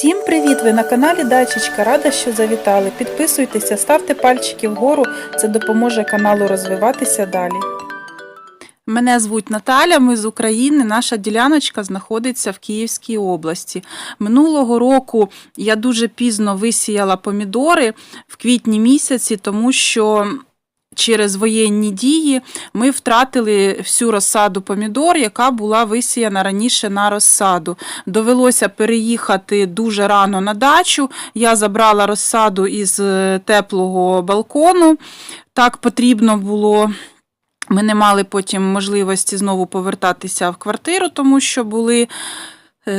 Всім привіт! Ви на каналі Дачечка. Рада, що завітали. Підписуйтеся, ставте пальчики вгору, це допоможе каналу розвиватися далі. Мене звуть Наталя, ми з України. Наша діляночка знаходиться в Київській області. Минулого року я дуже пізно висіяла помідори в квітні місяці, тому що через воєнні дії ми втратили всю розсаду помідор, яка була висіяна раніше на розсаду. Довелося переїхати дуже рано на дачу. Я забрала розсаду із е, теплого балкону. Так потрібно було. Ми не мали потім можливості знову повертатися в квартиру, тому що були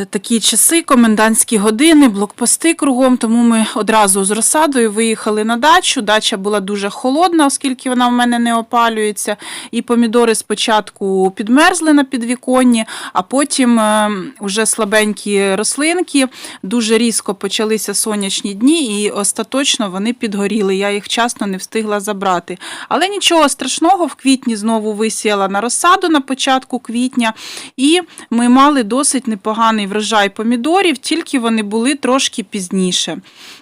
такі часи, комендантські години, блокпости кругом. Тому ми одразу з розсадою виїхали на дачу. Дача була дуже холодна, оскільки вона в мене не опалюється. І помідори спочатку підмерзли на підвіконні, а потім е, вже слабенькі рослинки. Дуже різко почалися сонячні дні, і остаточно вони підгоріли. Я їх вчасно не встигла забрати. Але нічого страшного, в квітні знову висіяла на розсаду на початку квітня, і ми мали досить непоганий врожай помідорів, тільки вони були трошки пізніше.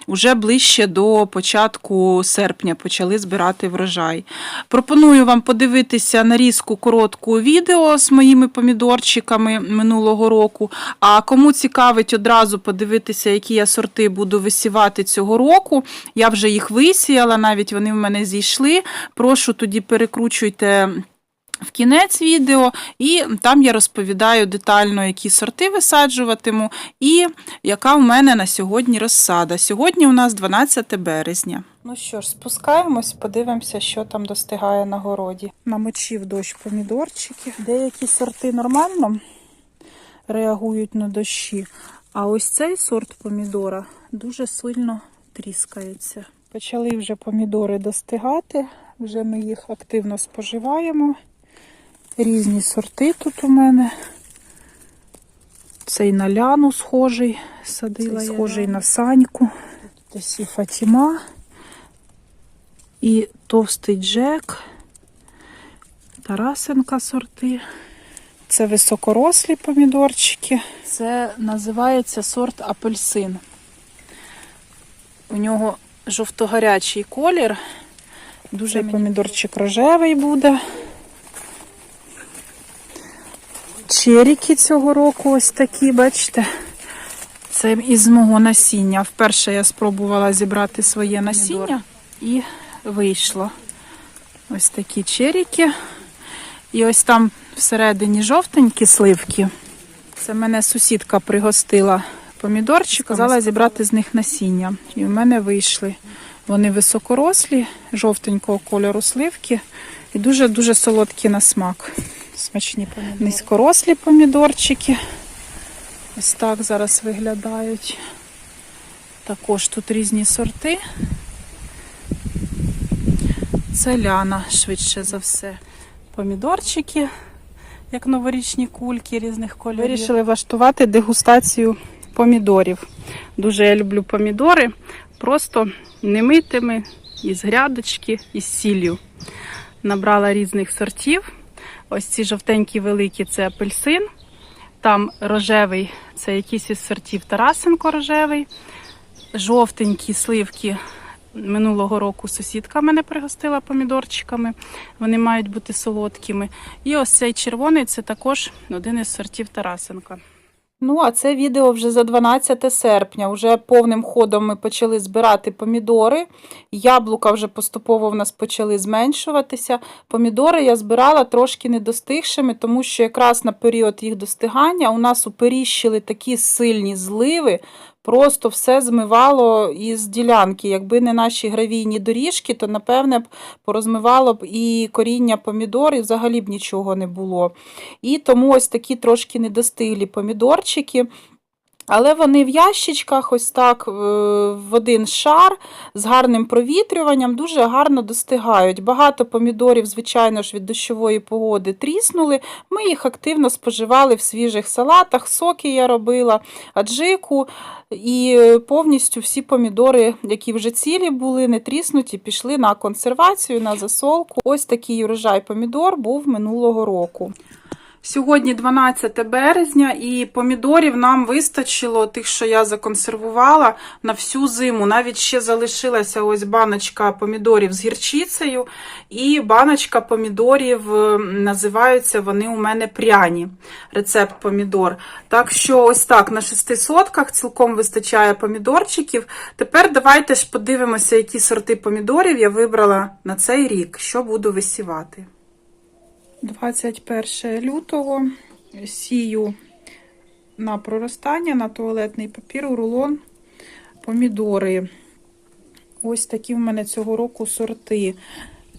Уже ближче до початку серпня почали збирати врожай. Пропоную вам подивитися нарізку коротку відео з моїми помідорчиками минулого року. А кому цікавить одразу подивитися, які я сорти буду висівати цього року. Я вже їх висіяла, навіть вони в мене зійшли. Прошу тоді перекручуйте. В кінець відео, і там я розповідаю детально, які сорти висаджуватиму, і яка в мене на сьогодні розсада. Сьогодні у нас 12 березня. Ну що ж, спускаємось, подивимося, що там достигає на городі. Намочив дощ помідорчики. Деякі сорти нормально реагують на дощі, а ось цей сорт помідора дуже сильно тріскається. Почали вже помідори достигати, вже ми їх активно споживаємо. Різні сорти тут у мене. Цей на ляну схожий, садила, Цей схожий на саньку. Десь і Фатіма, і товстий Джек, Тарасенка сорти. Це високорослі помідорчики. Це називається сорт апельсин. У нього жовто-гарячий колір. Дуже помідорчик рожевий буде. Черіки цього року ось такі, бачите. Це із мого насіння. Вперше я спробувала зібрати своє насіння і вийшло. Ось такі черіки. І ось там всередині жовтенькі сливки. Це мене сусідка пригостила помідорчик, казала зібрати з них насіння. І в мене вийшли. Вони високорослі, жовтенького кольору сливки і дуже-дуже солодкі на смак. Смачні помідори. Низькорослі помідорчики. Ось так зараз виглядають. Також тут різні сорти. Це ляна, швидше за все. Помідорчики, як новорічні кульки різних кольорів. Вирішили влаштувати дегустацію помідорів. Дуже я люблю помідори, просто немитими, із грядочки, із сіллю. Набрала різних сортів. Ось ці жовтенькі великі це апельсин. Там рожевий це якийсь із сортів Тарасенко рожевий. Жовтенькі сливки минулого року сусідка мене пригостила помідорчиками. Вони мають бути солодкими. І ось цей червоний це також один із сортів Тарасенка. Ну, а це відео вже за 12 серпня. Уже повним ходом ми почали збирати помідори. Яблука вже поступово в нас почали зменшуватися. Помідори я збирала трошки недостигшими, тому що якраз на період їх достигання у нас уперіщили такі сильні зливи. Просто все змивало із ділянки. Якби не наші гравійні доріжки, то напевне б порозмивало б і коріння помідор, і взагалі б нічого не було. І тому ось такі трошки недостиглі помідорчики. Але вони в ящичках, ось так, е, в один шар з гарним провітрюванням, дуже гарно достигають. Багато помідорів, звичайно ж, від дощової погоди тріснули. Ми їх активно споживали в свіжих салатах, соки я робила, аджику. І е, повністю всі помідори, які вже цілі були, не тріснуті, пішли на консервацію, на засолку. Ось такий урожай помідор був минулого року. Сьогодні 12 березня, і помідорів нам вистачило тих, що я законсервувала на всю зиму. Навіть ще залишилася ось баночка помідорів з гірчицею, і баночка помідорів називаються вони у мене пряні. Рецепт помідор. Так що, ось так, на 6 сотках цілком вистачає помідорчиків. Тепер давайте ж подивимося, які сорти помідорів я вибрала на цей рік, що буду висівати. 21 лютого сію на проростання, на туалетний папір, у рулон, помідори. Ось такі в мене цього року сорти.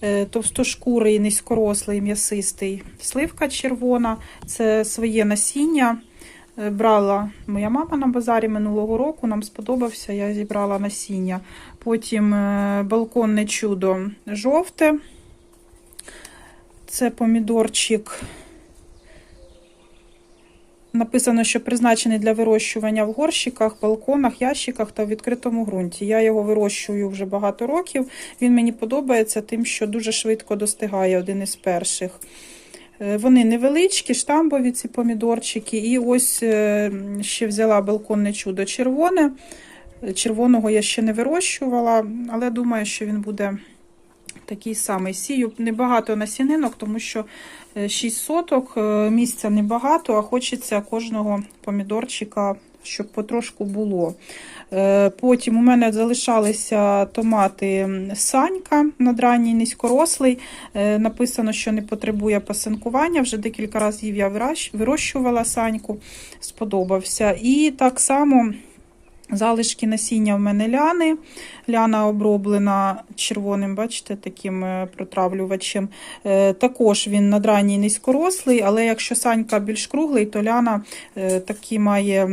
Е, Товстошкурий, низькорослий, м'ясистий, сливка червона, це своє насіння. Е, Брала моя мама на базарі минулого року, нам сподобався, я зібрала насіння. Потім е, балконне чудо жовте. Це помідорчик. Написано, що призначений для вирощування в горщиках, балконах, ящиках та в відкритому ґрунті. Я його вирощую вже багато років. Він мені подобається тим, що дуже швидко достигає один із перших. Е, Вони невеличкі, штамбові ці помідорчики. І ось е, ще взяла балконне чудо червоне. Червоного я ще не вирощувала, але думаю, що він буде такий самий. Сію небагато насінинок, тому що 6 соток, е, місця небагато, а хочеться кожного помідорчика, щоб потрошку було. Е, Потім у мене залишалися томати Санька надранній низькорослий. Е, Написано, що не потребує пасинкування. Вже декілька разів я вирощувала Саньку, сподобався. І так само. Залишки насіння в мене ляни. Ляна оброблена червоним, бачите, таким е, протравлювачем. Е, Також він надранній низькорослий, але якщо санька більш круглий, то ляна е, такі має,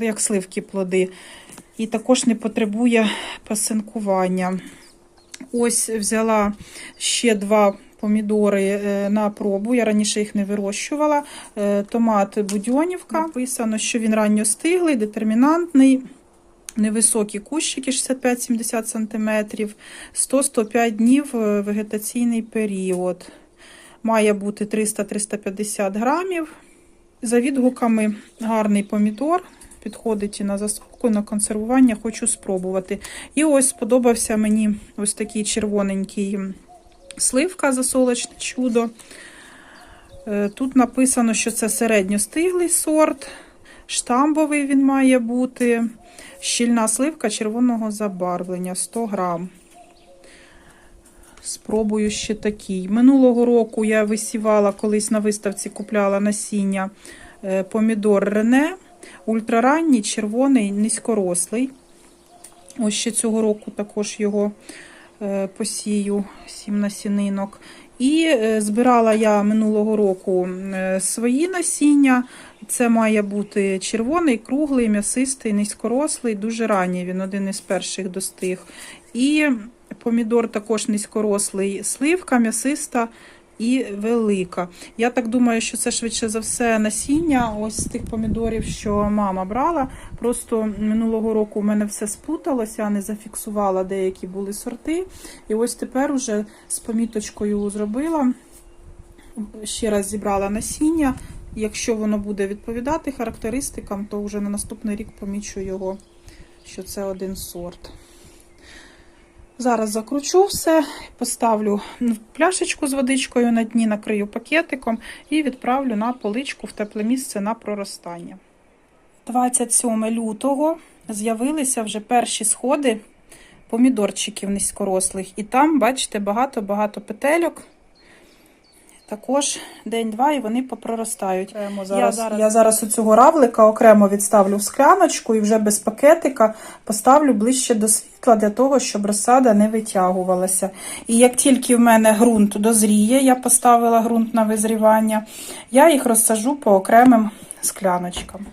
як сливки плоди. І також не потребує пасинкування. Ось взяла ще два помідори на пробу. Я раніше їх не вирощувала. Томат Будьонівка. Написано, що він ранньостиглий, детермінантний. Невисокі кущики 65-70 см, 100-105 днів е, вегетаційний період. Має бути 300-350 грамів. За відгуками гарний помідор. Підходить і на засолку, на консервування, хочу спробувати. І ось сподобався мені ось такий червоненький сливка засолочне чудо. Е, Тут написано, що це середньостиглий сорт, штамбовий він має бути. Щільна сливка червоного забарвлення 100 грам. Спробую ще такий. Минулого року я висівала, колись на виставці купляла насіння е, помідор Рене. Ультраранній, червоний, низькорослий. Ось ще цього року також його е, посію, сім насінинок. І е, збирала я минулого року свої насіння. Це має бути червоний, круглий, м'ясистий, низькорослий, дуже ранній. Він один із перших достиг. І помідор також низькорослий, сливка, м'ясиста і велика. Я так думаю, що це швидше за все насіння ось з тих помідорів, що мама брала. Просто минулого року у мене все сплуталося, я не зафіксувала деякі були сорти. І ось тепер уже з поміточкою зробила. Ще раз зібрала насіння. Якщо воно буде відповідати характеристикам, то вже на наступний рік помічу його, що це один сорт. Зараз закручу все, поставлю пляшечку з водичкою на дні, накрию пакетиком і відправлю на поличку в тепле місце на проростання. 27 лютого з'явилися вже перші сходи помідорчиків низькорослих. І там, бачите, багато-багато петельок. Також день-два і вони попроростають. зараз- я, зараз, я зараз у цього равлика окремо відставлю в скляночку і вже без пакетика поставлю ближче до світла для того, щоб розсада не витягувалася. І як тільки в мене ґрунт дозріє, я поставила ґрунт на визрівання, я їх розсажу по окремим скляночкам.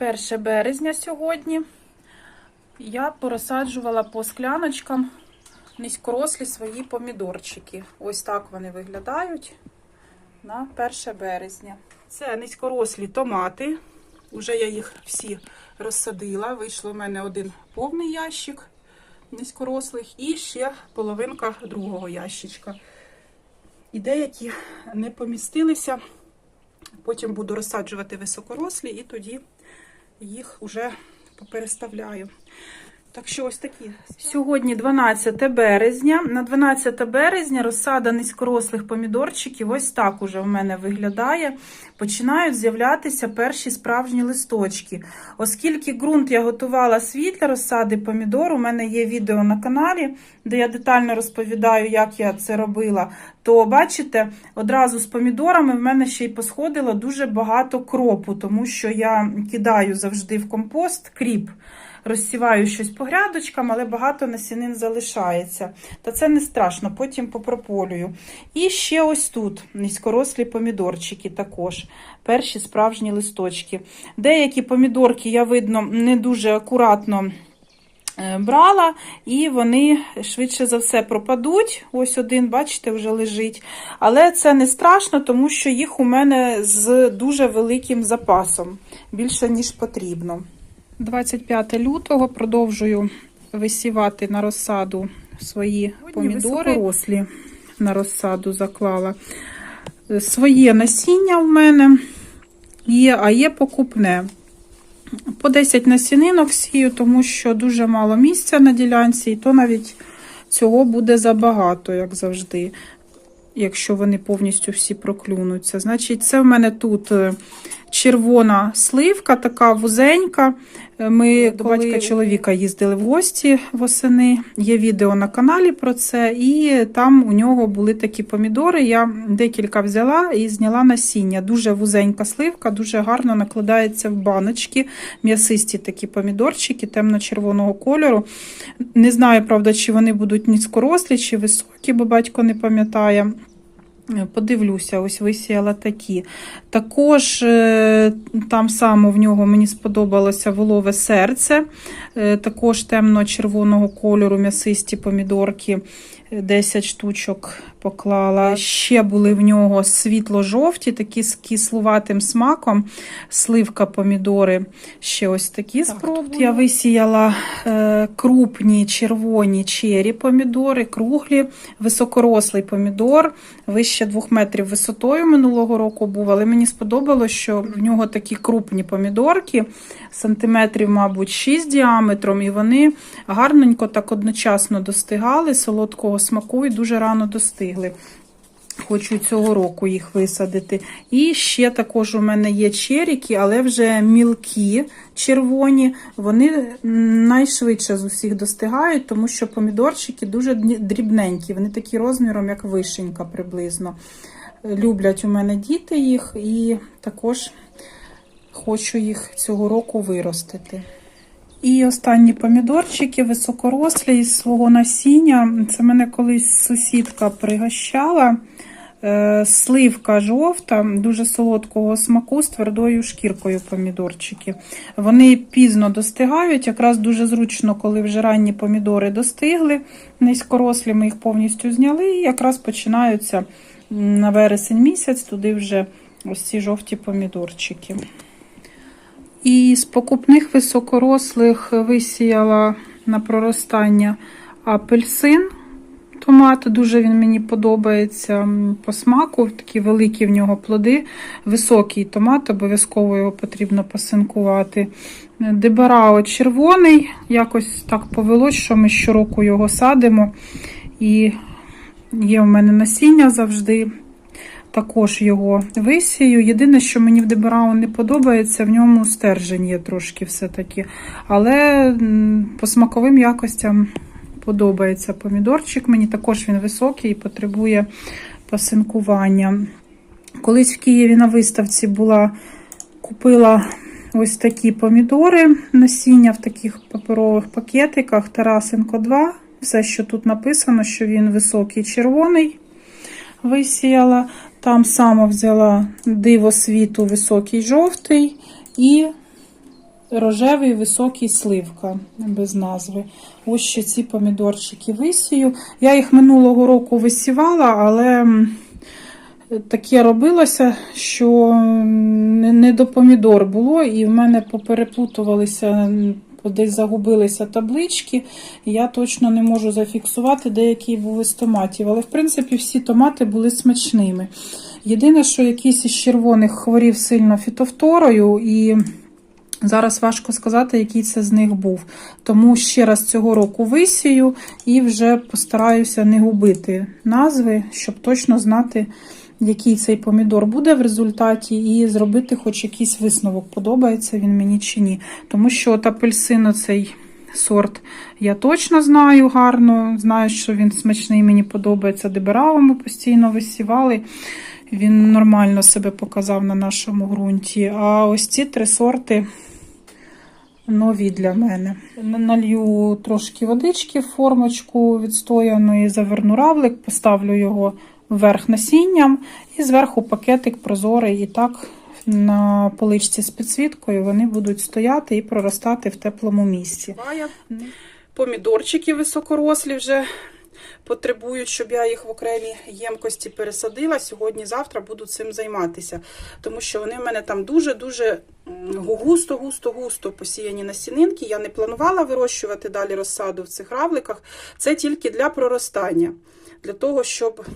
1 березня сьогодні я порозсаджувала по скляночкам низькорослі свої помідорчики. Ось так вони виглядають на 1 березня. Це низькорослі томати. Уже я їх всі розсадила. Вийшло в мене один повний ящик низькорослих і ще половинка другого ящичка. І деякі не помістилися Потім буду розсаджувати високорослі і тоді їх вже попереставляю. Так що ось такі. Сьогодні 12 березня. На 12 березня розсада низькорослих помідорчиків ось так уже в мене виглядає. Починають з'являтися перші справжні листочки. Оскільки ґрунт я готувала свій для розсади помідор, у мене є відео на каналі, де я детально розповідаю, як я це робила. То бачите, одразу з помідорами в мене ще й посходило дуже багато кропу, тому що я кидаю завжди в компост кріп розсіваю щось по грядочкам, але багато насінин залишається. Та це не страшно, потім попрополюю. І ще ось тут низькорослі помідорчики також. Перші справжні листочки. Деякі помідорки, я видно, не дуже акуратно. е, Брала, і вони швидше за все пропадуть. Ось один, бачите, вже лежить. Але це не страшно, тому що їх у мене з дуже великим запасом, більше ніж потрібно. 25 лютого продовжую висівати на розсаду свої помідори. Високорослі на розсаду заклала. Своє насіння в мене є, а є покупне. По 10 насінинок сію, тому що дуже мало місця на ділянці, і то навіть цього буде забагато, як завжди, якщо вони повністю всі проклюнуться. Значить, це в мене тут е, червона сливка, така вузенька. Е, Ми до Коли- батька чоловіка їздили в гості восени. Є відео на каналі про це, і там у нього були такі помідори. Я декілька взяла і зняла насіння. Дуже вузенька сливка, дуже гарно накладається в баночки. М'ясисті такі помідорчики темно-червоного кольору. Не знаю, правда, чи вони будуть низькорослі, чи високі, бо батько не пам'ятає. Е, Подивлюся, ось висіяла такі. Також е, там само в нього мені сподобалося волове серце, е, також темно-червоного кольору м'ясисті помідорки. е, 10 штучок поклала. Ще були в нього світло-жовті, такі з кислуватим смаком. Сливка помідори. Ще ось такі Так, спробую. Я висіяла е, крупні червоні чері помідори, круглі, високорослий помідор, вище 2 метрів висотою минулого року був, але мені сподобалось, що в нього такі крупні помідорки, сантиметрів, мабуть, 6 діаметром, і вони гарненько так одночасно достигали солодкого смаку і дуже рано достигли. Хочу цього року їх висадити. І ще також у мене є черіки, але вже мілкі червоні. Вони найшвидше з усіх достигають, тому що помідорчики дуже дрібненькі. Вони такі розміром, як вишенька приблизно. Люблять у мене діти їх, і також хочу їх цього року виростити. І останні помідорчики високорослі із свого насіння. Це мене колись сусідка пригощала. Е, Сливка жовта, дуже солодкого смаку з твердою шкіркою помідорчики. Вони пізно достигають, якраз дуже зручно, коли вже ранні помідори достигли, низькорослі, ми їх повністю зняли, і якраз починаються на вересень місяць, туди вже ось ці жовті помідорчики. І з покупних високорослих висіяла на проростання апельсин. Томат дуже він мені подобається по смаку. Такі великі в нього плоди. Високий томат, обов'язково його потрібно посинкувати. Дебарао червоний, якось так повелось, що ми щороку його садимо. І є в мене насіння завжди. Також його висію. Єдине, що мені в Дебарао не подобається, в ньому стержень є трошки все-таки. Але по смаковим якостям подобається помідорчик. Мені також він високий і потребує пасинкування. Колись в Києві на виставці була, купила ось такі помідори, насіння в таких паперових пакетиках Тарасенко 2. Все, що тут написано, що він високий червоний. Висіяла. Там само взяла диво світу високий жовтий і рожевий високий сливка без назви. Ось ще ці помідорчики висію. Я їх минулого року висівала, але таке робилося, що не до помідор було, і в мене попереплутувалися. Десь загубилися таблички, я точно не можу зафіксувати, де який був із томатів. Але, в принципі, всі томати були смачними. Єдине, що якийсь із червоних хворів сильно фітофторою, і зараз важко сказати, який це з них був. Тому ще раз цього року висію і вже постараюся не губити назви, щоб точно знати, який цей помідор буде в результаті, і зробити хоч якийсь висновок, подобається він мені чи ні. Тому що от апельсин цей сорт я точно знаю гарно. Знаю, що він смачний, мені подобається. Дебераво ми постійно висівали. Він нормально себе показав на нашому ґрунті. А ось ці три сорти нові для мене. Налью трошки водички в формочку відстояної, заверну равлик, поставлю його вверх насінням і зверху пакетик прозорий. І так на поличці з підсвіткою вони будуть стояти і проростати в теплому місці. Помідорчики високорослі вже потребують, щоб я їх в окремі ємкості пересадила. Сьогодні-завтра буду цим займатися, тому що вони в мене там дуже-дуже густо-густо-густо посіяні насінинки. Я не планувала вирощувати далі розсаду в цих равликах. Це тільки для проростання, для того, щоб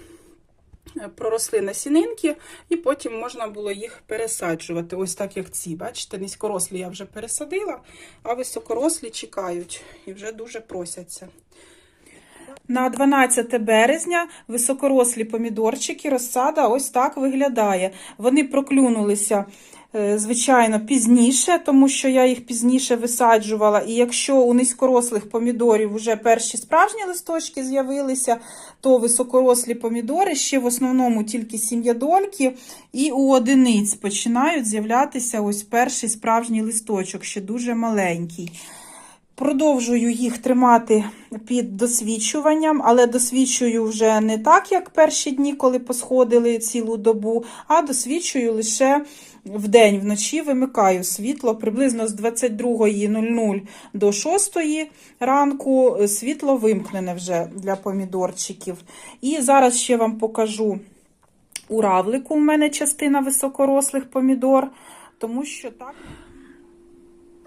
проросли насінинки, і потім можна було їх пересаджувати. Ось так, як ці. Бачите, низькорослі я вже пересадила, а високорослі чекають і вже дуже просяться. На 12 березня високорослі помідорчики, розсада ось так виглядає. Вони проклюнулися, звичайно, пізніше, тому що я їх пізніше висаджувала. І якщо у низькорослих помідорів вже перші справжні листочки з'явилися, то високорослі помідори ще в основному тільки сім'ядольки, і у одиниць починають з'являтися ось перший справжній листочок, ще дуже маленький. Продовжую їх тримати під досвідчуванням, але досвідчую вже не так, як перші дні, коли посходили цілу добу, а досвідчую лише в день, вночі вимикаю світло приблизно з 22.00 до 6 ранку. Світло вимкнене вже для помідорчиків. І зараз ще вам покажу у равлику. У мене частина високорослих помідор, тому що так.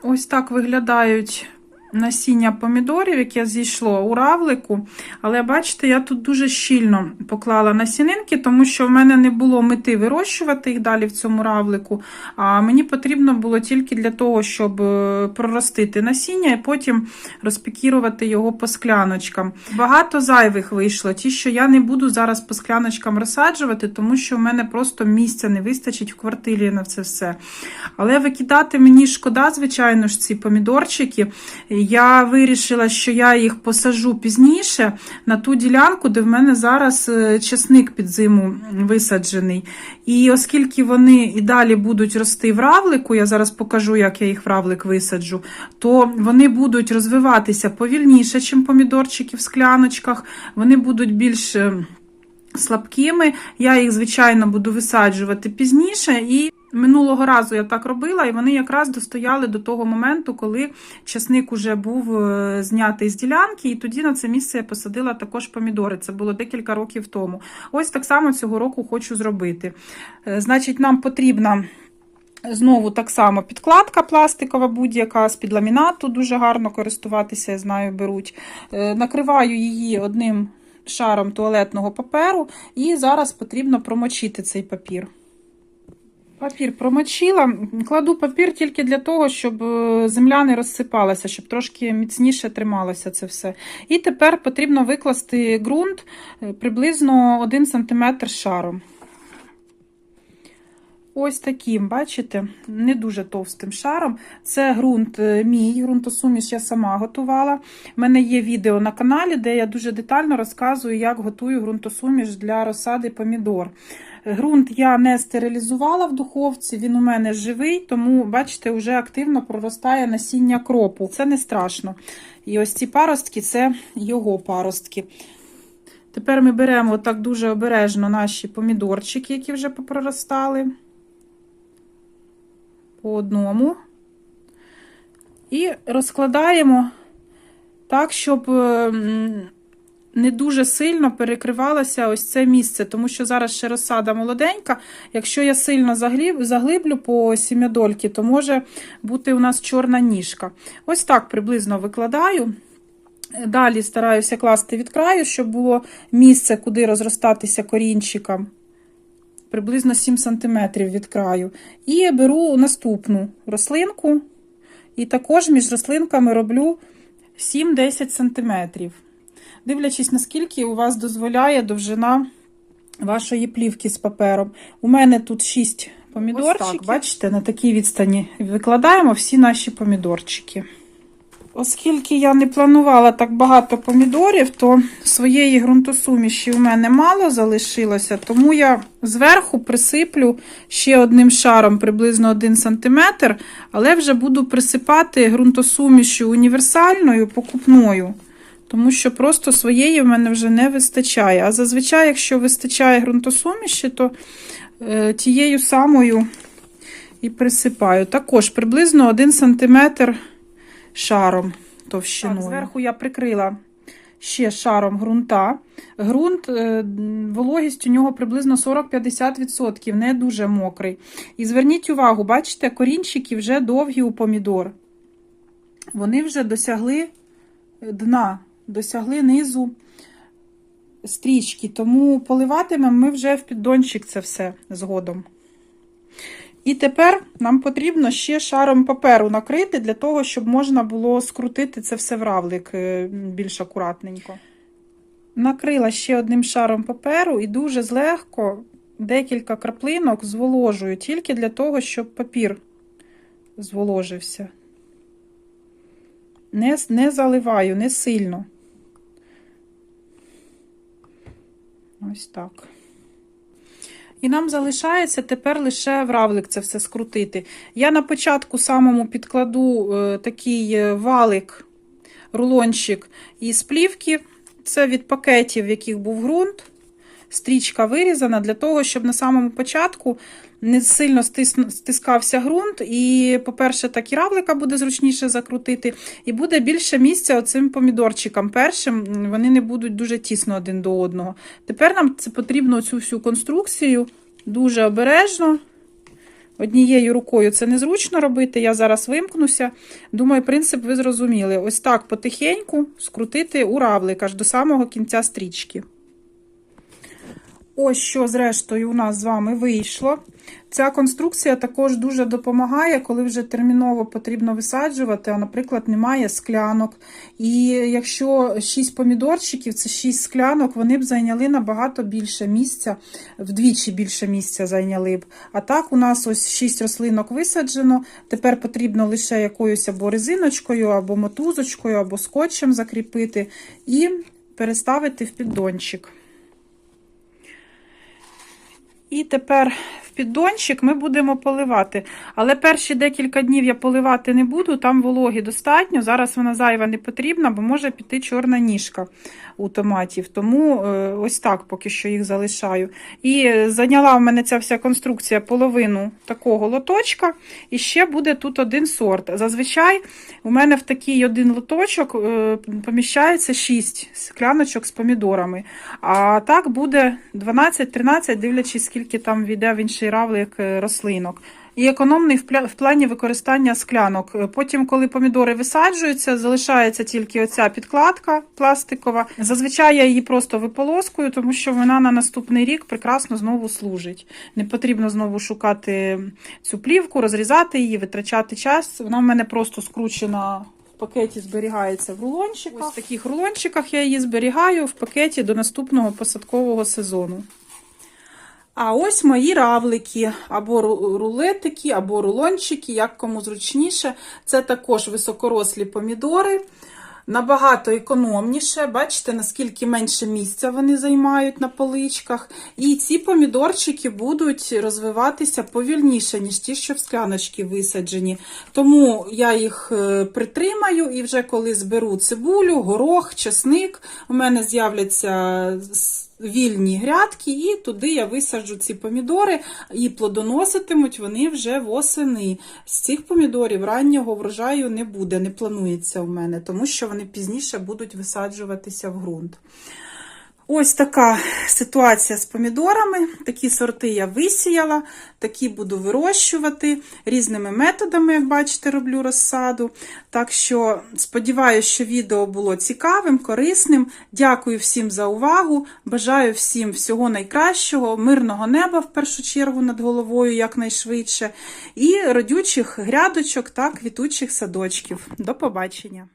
Ось так виглядають насіння помідорів, яке зійшло у равлику. Але бачите, я тут дуже щільно поклала насінинки, тому що в мене не було мети вирощувати їх далі в цьому равлику. А мені потрібно було тільки для того, щоб е, проростити насіння і потім розпікірувати його по скляночкам. Багато зайвих вийшло, ті, що я не буду зараз по скляночкам розсаджувати, тому що в мене просто місця не вистачить в квартирі на це все. Але викидати мені шкода, звичайно ж, ці помідорчики. Я вирішила, що я їх посажу пізніше на ту ділянку, де в мене зараз е, часник під зиму висаджений. І оскільки вони і далі будуть рости в равлику, я зараз покажу, як я їх в равлик висаджу, то вони будуть розвиватися повільніше, ніж помідорчики в скляночках. Вони будуть більш е, слабкими. Я їх, звичайно, буду висаджувати пізніше. і Минулого разу я так робила, і вони якраз достояли до того моменту, коли часник уже був е, знятий з ділянки, і тоді на це місце я посадила також помідори. Це було декілька років тому. Ось так само цього року хочу зробити. Е, Значить, нам потрібна. Знову так само підкладка пластикова, будь-яка з під ламінату, дуже гарно користуватися, я знаю, беруть. Е, Накриваю її одним шаром туалетного паперу, і зараз потрібно промочити цей папір. Папір промочила. Кладу папір тільки для того, щоб е, земля не розсипалася, щоб трошки міцніше трималося це все. І тепер потрібно викласти ґрунт е, приблизно 1 см шаром. Ось таким, бачите, не дуже товстим шаром. Це ґрунт е, мій, ґрунтосуміш я сама готувала. У мене є відео на каналі, де я дуже детально розказую, як готую ґрунтосуміш для розсади помідор. Грунт я не стерилізувала в духовці, він у мене живий, тому, бачите, вже активно проростає насіння кропу. Це не страшно. І ось ці паростки це його паростки. Тепер ми беремо так дуже обережно наші помідорчики, які вже попроростали. По одному. І розкладаємо так, щоб не дуже сильно перекривалося ось це місце, тому що зараз ще розсада молоденька. Якщо я сильно заглиблю по сім'ядольки, то може бути у нас чорна ніжка. Ось так приблизно викладаю. Далі стараюся класти від краю, щоб було місце, куди розростатися корінчикам. приблизно 7 см від краю. І беру наступну рослинку, і також між рослинками роблю 7-10 см. Дивлячись, наскільки у вас дозволяє довжина вашої плівки з папером. У мене тут 6 помідорчиків. Ось так, бачите, на такій відстані викладаємо всі наші помідорчики. Оскільки я не планувала так багато помідорів, то своєї ґрунтосуміші у мене мало залишилося, тому я зверху присиплю ще одним шаром приблизно 1 см, але вже буду присипати ґрунтосумішю універсальною покупною. Тому що просто своєї в мене вже не вистачає. А зазвичай, якщо вистачає ґрунтосуміші, то е, тією самою і присипаю. Також приблизно 1 см шаром товщиною. Так, зверху я прикрила ще шаром ґрунта. Ґрунт, е, вологість у нього приблизно 40-50%, не дуже мокрий. І зверніть увагу, бачите, корінчики вже довгі у помідор. Вони вже досягли дна, досягли низу стрічки, тому поливатимемо ми вже в піддончик це все згодом. І тепер нам потрібно ще шаром паперу накрити, для того, щоб можна було скрутити це все в равлик е, більш акуратненько. Накрила ще одним шаром паперу і дуже злегко декілька краплинок зволожую, тільки для того, щоб папір зволожився. Не, не заливаю, не сильно. Ось так. І нам залишається тепер лише в равлик це все скрутити. Я на початку самому підкладу е, такий е, валик, рулончик із плівки. Це від пакетів, в яких був ґрунт. Стрічка вирізана для того, щоб на самому початку не сильно стискався ґрунт. І, по-перше, так і равлика буде зручніше закрутити, і буде більше місця оцим помідорчикам. Першим вони не будуть дуже тісно один до одного. Тепер нам це потрібно цю всю конструкцію дуже обережно. Однією рукою це незручно робити, я зараз вимкнуся. Думаю, принцип ви зрозуміли. Ось так потихеньку скрутити у равлик аж до самого кінця стрічки. Ось що, зрештою, у нас з вами вийшло. Ця конструкція також дуже допомагає, коли вже терміново потрібно висаджувати, а, наприклад, немає склянок. І якщо 6 помідорчиків, це 6 склянок, вони б зайняли набагато більше місця, вдвічі більше місця зайняли б. А так, у нас ось 6 рослинок висаджено. Тепер потрібно лише якоюсь або резиночкою, або мотузочкою, або скотчем закріпити і переставити в піддончик. І тепер піддончик ми будемо поливати. Але перші декілька днів я поливати не буду, там вологи достатньо. Зараз вона зайва не потрібна, бо може піти чорна ніжка у томатів. Тому е, ось так поки що їх залишаю. І зайняла в мене ця вся конструкція половину такого лоточка. І ще буде тут один сорт. Зазвичай у мене в такий один лоточок е, поміщається 6 скляночок з помідорами. А так буде 12-13, дивлячись, скільки там війде в інший равлик е, рослинок. І економний в плані використання склянок. Потім, коли помідори висаджуються, залишається тільки оця підкладка пластикова. Зазвичай я її просто виполоскую, тому що вона на наступний рік прекрасно знову служить. Не потрібно знову шукати цю плівку, розрізати її, витрачати час. Вона в мене просто скручена. В пакеті зберігається в рулончиках. Ось в таких рулончиках я її зберігаю в пакеті до наступного посадкового сезону. А ось мої равлики, або рулетики, або рулончики, як кому зручніше. Це також високорослі помідори. Набагато економніше, бачите, наскільки менше місця вони займають на поличках. І ці помідорчики будуть розвиватися повільніше, ніж ті, що в скляночки висаджені. Тому я їх е, притримаю і вже коли зберу цибулю, горох, чесник, у мене з'являться вільні грядки, і туди я висаджу ці помідори, і плодоноситимуть вони вже восени. З цих помідорів раннього врожаю не буде, не планується у мене, тому що вони пізніше будуть висаджуватися в ґрунт. Ось така ситуація з помідорами. Такі сорти я висіяла, такі буду вирощувати різними методами, як бачите, роблю розсаду. Так що сподіваюся, що відео було цікавим, корисним. Дякую всім за увагу. Бажаю всім всього найкращого, мирного неба в першу чергу над головою якнайшвидше, і родючих грядочок та квітучих садочків. До побачення!